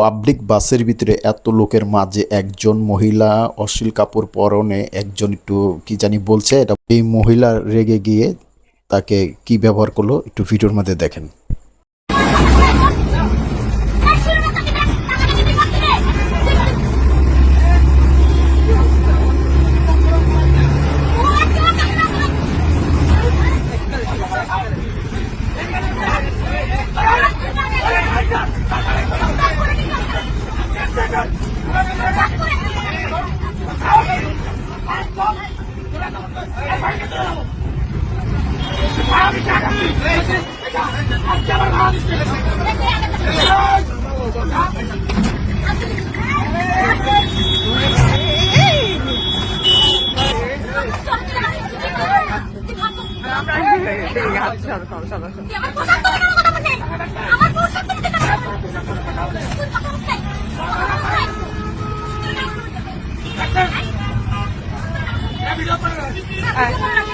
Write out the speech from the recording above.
Public বাসের ভিতরে এত লোকের মাঝে একজন মহিলা অশ্লীল কাপড় পরনে একজন একটু কি জানি বলছে, এটা এই মহিলা রেগে গিয়ে তাকে কি ব্যবহার করল, একটু ভিডিওর মধ্যে দেখেন। আমার পোশাক তুমি কেন 哎。